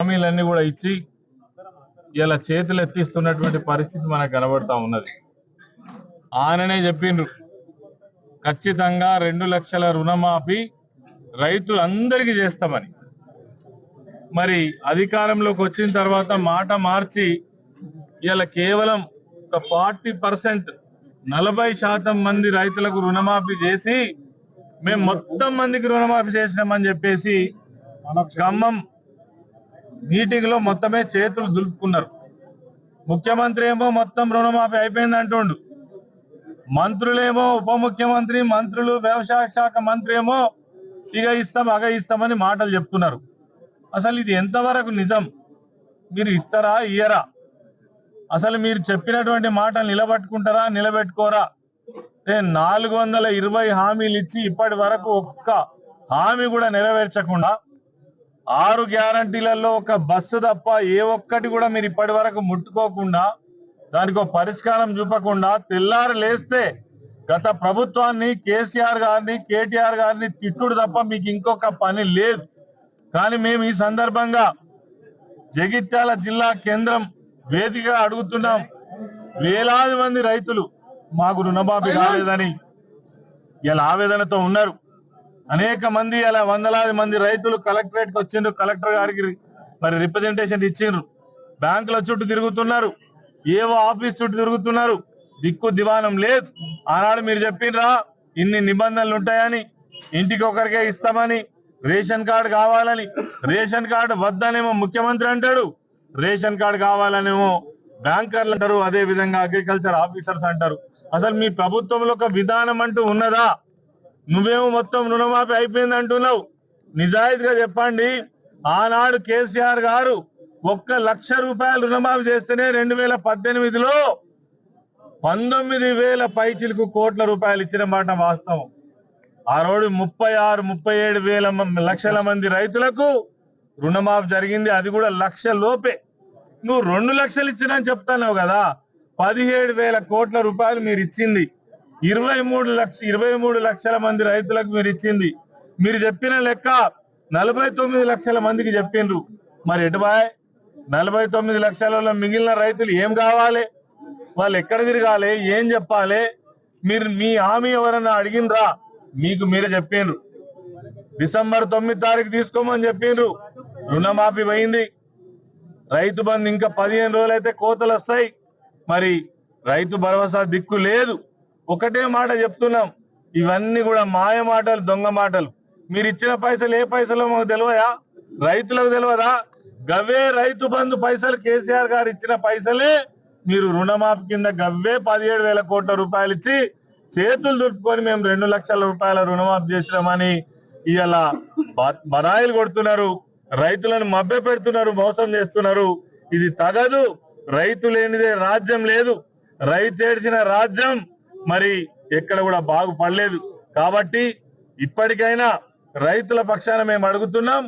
హామీలన్నీ కూడా ఇచ్చి ఇలా చేతులు ఎత్తిస్తున్నటువంటి పరిస్థితి మనకు కనబడతా ఉన్నది. ఆయననే చెప్పిండ్రు ఖచ్చితంగా రెండు లక్షల రుణమాఫీ రైతులందరికీ చేస్తామని. మరి అధికారంలోకి వచ్చిన తర్వాత మాట మార్చి ఇలా కేవలం ఒక ఫార్టీ పర్సెంట్ నలభై శాతం మంది రైతులకు రుణమాఫీ చేసి మేము మొత్తం మందికి రుణమాఫీ చేసినామని చెప్పేసి ఖమ్మం మీటింగ్లో మొత్తమే చేతులు దులుపుకున్నారు. ముఖ్యమంత్రి ఏమో మొత్తం రుణమాఫీ అయిపోయింది అంటుండు మంత్రులేమో ఉప ముఖ్యమంత్రి మంత్రులు వ్యవసాయ శాఖ మంత్రి ఏమో ఇక ఇస్తాం అగ ఇస్తామని మాటలు చెప్తున్నారు. అసలు ఇది ఎంతవరకు నిజం? మీరు ఇస్తారా ఇయ్యరా? అసలు మీరు చెప్పినటువంటి మాటలు నిలబెట్టుకుంటారా నిలబెట్టుకోరా? నాలుగు వందల ఇరవై హామీలు ఇచ్చి ఇప్పటి వరకు ఒక్క హామీ కూడా నెరవేర్చకుండా ఆరు గ్యారంటీలలో ఒక బస్సు తప్ప ఏ ఒక్కటి కూడా మీరు ఇప్పటి వరకు ముట్టుకోకుండా దానికి ఒక పరిష్కారం చూపకుండా తెల్లారు లేస్తే గత ప్రభుత్వాన్ని కేసీఆర్ గారిని కేటీఆర్ గారిని తిట్టుడు తప్ప మీకు ఇంకొక పని లేదు. కానీ మేము ఈ సందర్భంగా జగిత్యాల జిల్లా కేంద్రం వేదికగా అడుగుతున్నాం. వేలాది మంది రైతులు మాకు రుణమాఫీ కాలేదని ఇలా ఆవేదనతో ఉన్నారు. అనేక మంది అలా వందలాది మంది రైతులు కలెక్టరేట్కి వచ్చిండ్రు కలెక్టర్ గారికి మరి రిప్రజెంటేషన్ ఇచ్చిండ్రు. బ్యాంకుల చుట్టూ తిరుగుతున్నారు ఏవో ఆఫీస్ చుట్టూ తిరుగుతున్నారు దిక్కు దివానం లేదు. ఆనాడు మీరు చెప్పిండ్రా ఇన్ని నిబంధనలు ఉంటాయని ఇంటికి ఒకరికే ఇస్తామని రేషన్ కార్డు కావాలని రేషన్ కార్డు వద్దనేమో ముఖ్యమంత్రి అంటాడు రేషన్ కార్డు కావాలనేమో బ్యాంకర్లు అంటారు అదే విధంగా అగ్రికల్చర్ ఆఫీసర్స్ అంటారు. అసలు మీ ప్రభుత్వంలో ఒక విధానం అంటూ ఉన్నదా? నువ్వేమో మొత్తం రుణమాఫీ అయిపోయింది అంటున్నావు. నిజాయితీగా చెప్పండి. ఆనాడు కేసీఆర్ గారు ఒక్క లక్ష రూపాయలు రుణమాఫీ చేస్తేనే రెండు వేల పద్దెనిమిదిలో పంతొమ్మిది వేల పైచిలకు కోట్ల రూపాయలు ఇచ్చిన మాట వాస్తవం. ఆ రోజు ముప్పై ఆరు ముప్పై ఏడు వేల లక్షల మంది రైతులకు రుణమాఫీ జరిగింది. అది కూడా లక్ష లోపే. నువ్వు రెండు లక్షలు ఇచ్చినా చెప్తాను కదా. పదిహేడు వేల కోట్ల రూపాయలు మీరు ఇచ్చింది. ఇరవై మూడు లక్ష ఇరవై మూడు లక్షల మంది రైతులకు మీరు ఇచ్చింది. మీరు చెప్పిన లెక్క నలభై తొమ్మిది లక్షల మందికి చెప్పిండ్రు. మరి ఎటుబాయ్ నలభై తొమ్మిది లక్షలలో మిగిలిన రైతులు ఏం కావాలి? వాళ్ళు ఎక్కడ తిరగాలి? ఏం చెప్పాలి? మీరు మీ హామీ ఎవరన్నా అడిగినరా మీకు మీరే చెప్పిండ్రు. డిసెంబర్ తొమ్మిది తారీఖు తీసుకోమని చెప్పిండ్రు. రుణమాఫీ పోయింది. రైతు బంధు ఇంకా పదిహేను రోజులు అయితే కోతలు వస్తాయి. మరి రైతు భరోసా దిక్కు లేదు. ఒకటే మాట చెప్తున్నాం. ఇవన్నీ కూడా మాయ మాటలు దొంగ మాటలు. మీరు ఇచ్చిన పైసలు ఏ పైసలో మాకు తెలియదా? రైతులకు తెలియదా? గవ్వే రైతు బంధు పైసలు కేసీఆర్ గారు ఇచ్చిన పైసలే మీరు రుణమాఫీ కింద గవ్వే పదిహేడు వేల కోట్ల రూపాయలు ఇచ్చి చేతులు దులుపుకొని మేము రెండు లక్షల రూపాయల రుణమాఫీ చేసినామని ఇలా బరాయిలు కొడుతున్నారు. రైతులను మభ్య పెడుతున్నారు మోసం చేస్తున్నారు. ఇది తగదు. రైతు లేనిదే రాజ్యం లేదు. రైతు ఏడ్చిన రాజ్యం మరి ఎక్కడ కూడా బాగుపడలేదు కాబట్టి ఇప్పటికైనా రైతుల పక్షాన మేము అడుగుతున్నాం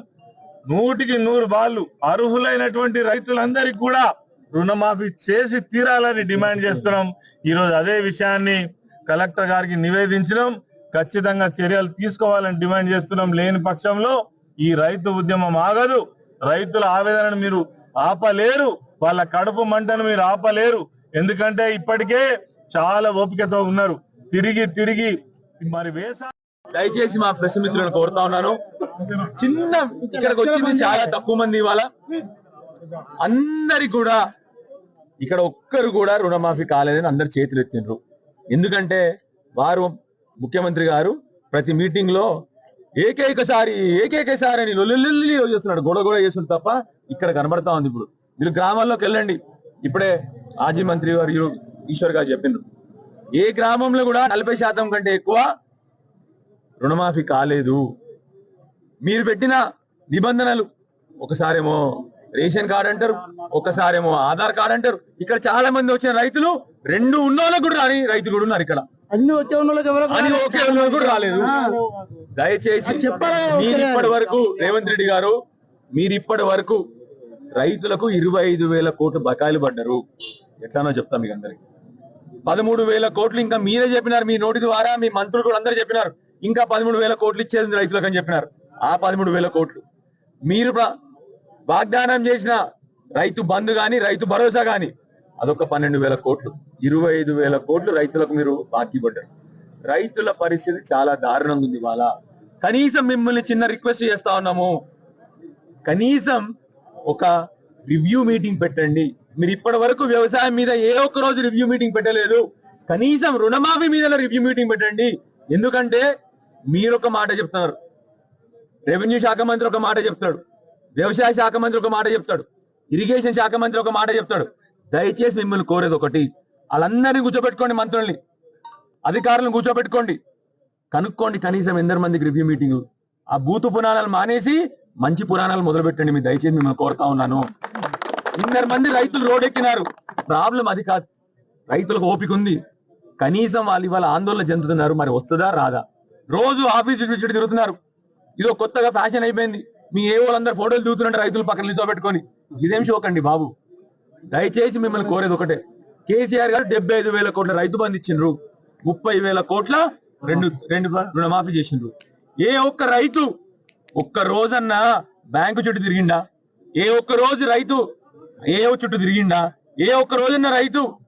నూటికి నూరు బాళ్ళు అర్హులైనటువంటి రైతులందరికీ కూడా రుణమాఫీ చేసి తీరాలని డిమాండ్ చేస్తున్నాం. ఈరోజు అదే విషయాన్ని కలెక్టర్ గారికి నివేదించడం ఖచ్చితంగా చర్యలు తీసుకోవాలని డిమాండ్ చేస్తున్నాం. లేని పక్షంలో ఈ రైతు ఉద్యమం ఆగదు. రైతుల ఆవేదనను మీరు ఆపలేరు. వాళ్ళ కడుపు మంటను మీరు ఆపలేరు. ఎందుకంటే ఇప్పటికే చాలా ఓపికతో ఉన్నారు. తిరిగి తిరిగి మరి వేసా దయచేసి మా ప్రెస్ మిత్రులను కోరుతా ఉన్నాను. చిన్న ఇక్కడికి వచ్చింది చాలా తక్కువ మంది ఇవాళ. అందరి కూడా ఇక్కడ ఒక్కరు కూడా రుణమాఫీ కాలేదని అందరు చేతులు ఎత్తిండ్రు. ఎందుకంటే వారు ముఖ్యమంత్రి గారు ప్రతి మీటింగ్లో ఏకైకసారి ఏకైకసారి అని లొల్లి చేస్తున్నాడు. గొడవ గొడవ చేస్తుంది తప్ప ఇక్కడ కనబడతా ఉంది ఇప్పుడు. మీరు గ్రామాల్లోకి వెళ్ళండి. ఇప్పుడే మాజీ మంత్రి వారు ఈశ్వర్ గారు చెప్పిండ్రు. ఏ గ్రామంలో కూడా నలభై శాతం కంటే ఎక్కువ రుణమాఫీ కాలేదు. మీరు పెట్టిన నిబంధనలు ఒకసారేమో రేషన్ కార్డు అంటారు ఒకసారేమో ఆధార్ కార్డు అంటారు. ఇక్కడ చాలా మంది వచ్చిన రైతులు రెండు ఉన్నోళ్ళకు కూడా రాని రైతులు కూడా ఉన్నారు ఇక్కడ. అన్ని వచ్చే. ఓకే కూడా రాలేదు. దయచేసి మీరు. ఇప్పటి వరకు రేవంత్ రెడ్డి గారు మీరు ఇప్పటి వరకు రైతులకు ఇరవై ఐదు వేల కోట్లు బకాయిలు పడ్డారు. ఎట్లానో చెప్తా మీకు అందరికి. పదమూడు వేల కోట్లు ఇంకా మీరే చెప్పినారు. మీ నోటి ద్వారా మీ మంత్రులు కూడా అందరూ చెప్పినారు. ఇంకా పదమూడు వేల కోట్లు ఇచ్చేది రైతులకు అని చెప్పినారు. ఆ పదమూడు వేల కోట్లు. మీరు వాగ్దానం చేసిన రైతు బంధు కానీ రైతు భరోసా కానీ అదొక పన్నెండు వేల కోట్లు. ఇరవై ఐదు వేల కోట్లు రైతులకు మీరు బాకీ పడ్డారు. రైతుల పరిస్థితి చాలా దారుణంగా ఉంది ఇవాళ. కనీసం మిమ్మల్ని చిన్న రిక్వెస్ట్ చేస్తా ఉన్నాము. కనీసం ఒక రివ్యూ మీటింగ్ పెట్టండి. మీరు ఇప్పటి వరకు వ్యవసాయం మీద ఏ ఒక్క రోజు రివ్యూ మీటింగ్ పెట్టలేదు. కనీసం రుణమాఫీ మీద రివ్యూ మీటింగ్ పెట్టండి. ఎందుకంటే మీరు ఒక మాట చెప్తున్నారు రెవెన్యూ శాఖ మంత్రి ఒక మాట చెప్తాడు. వ్యవసాయ శాఖ మంత్రి ఒక మాట చెప్తాడు. ఇరిగేషన్ శాఖ మంత్రి ఒక మాట చెప్తాడు. దయచేసి మిమ్మల్ని కోరేది ఒకటి. వాళ్ళందరినీ కూర్చోబెట్టుకోండి మంత్రుల్ని. అధికారులను కూర్చోబెట్టుకోండి. కనుక్కోండి కనీసం ఎందరు మందికి రివ్యూ మీటింగ్ ఆ బూతు పురాణాలు మానేసి మంచి పురాణాలు మొదలు పెట్టండి మీ దయచేసి మిమ్మల్ని కోరుతా ఉన్నాను. ఇన్నర మంది రైతులు రోడ్డెక్కినారు ప్రాబ్లం అది కాదు. రైతులకు ఓపిక ఉంది. కనీసం వాళ్ళు ఇవాళ ఆందోళన చెందుతున్నారు. మరి వస్తుందా? రాదా? రోజు ఆఫీస్ చుట్టూ చుట్టూ తిరుగుతున్నారు. ఇదో కొత్తగా ఫ్యాషన్ అయిపోయింది. మీ ఏ వాళ్ళందరూ ఫోటోలు దిగుతున్నట్టు రైతులు పక్కన నిల్చోబెట్టుకొని. ఇదేం షోకండి బాబు. దయచేసి మిమ్మల్ని కోరేది ఒకటే. కేసీఆర్ గారు డెబ్బై ఐదు వేల కోట్ల రైతు బంధు ఇచ్చిండ్రు. ముప్పై వేల కోట్ల రెండు రెండు రుణమాఫీ చేసిండ్రు. ఏ ఒక్క రైతు ఒక్క రోజన్నా బ్యాంకు చుట్టూ తిరిగిండా? ఏ ఒక్క రోజు రైతు ఏ చుట్టూ తిరిగిండా? ఏ ఒక్క రోజున్న రైతు?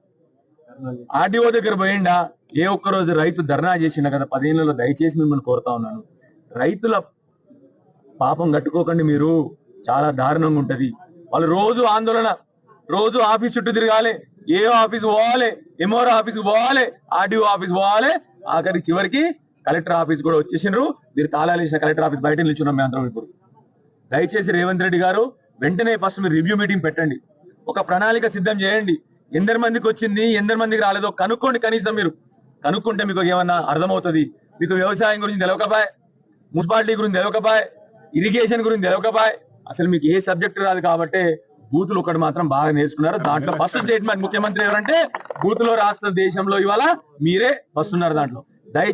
ఆర్డీఓ దగ్గర పోయిండా? ఏ ఒక్క రోజు రైతు ధర్నా చేసిండా కదా? పదేళ్ళలో దయచేసి మిమ్మల్ని కోరుతా ఉన్నాను. రైతుల పాపం కట్టుకోకండి మీరు. చాలా దారుణంగా ఉంటది. వాళ్ళు రోజు ఆందోళన రోజు ఆఫీస్ చుట్టూ తిరగాలి. ఏ ఆఫీస్ పోవాలి? ఎంఆర్ ఆఫీస్ పోవాలి? ఆర్డీఓ ఆఫీస్ పోవాలి? ఆఖరి చివరికి కలెక్టర్ ఆఫీస్ కూడా వచ్చేసిండ్రు మీరు తాళాలు వేసిన కలెక్టర్ ఆఫీస్ బయట నిల్చున్నాం మేము అందరం ఇప్పుడు. దయచేసి రేవంత్ రెడ్డి గారు వెంటనే ఫస్ట్ మీరు రివ్యూ మీటింగ్ పెట్టండి. ఒక ప్రణాళిక సిద్ధం చేయండి. ఎందరి మందికి వచ్చింది ఎందరి మందికి రాలేదో కనుక్కోండి కనీసం మీరు. కనుక్కుంటే మీకు ఏమన్నా అర్థమవుతుంది. మీకు వ్యవసాయం గురించి తెలవకపాయ్ మున్సిపాలిటీ గురించి తెలవకపాయ్ ఇరిగేషన్ గురించి తెలవకపాయ్. అసలు మీకు ఏ సబ్జెక్ట్ రాదు కాబట్టి బూతులు ఒకటి మాత్రం బాగా నేర్చుకున్నారు. దాంట్లో ఫస్ట్ స్టేట్మెంట్ ముఖ్యమంత్రి ఎవరంటే బూతులో రాష్ట్ర దేశంలో ఇవాళ మీరే వస్తున్నారు దాంట్లో. దయచేసి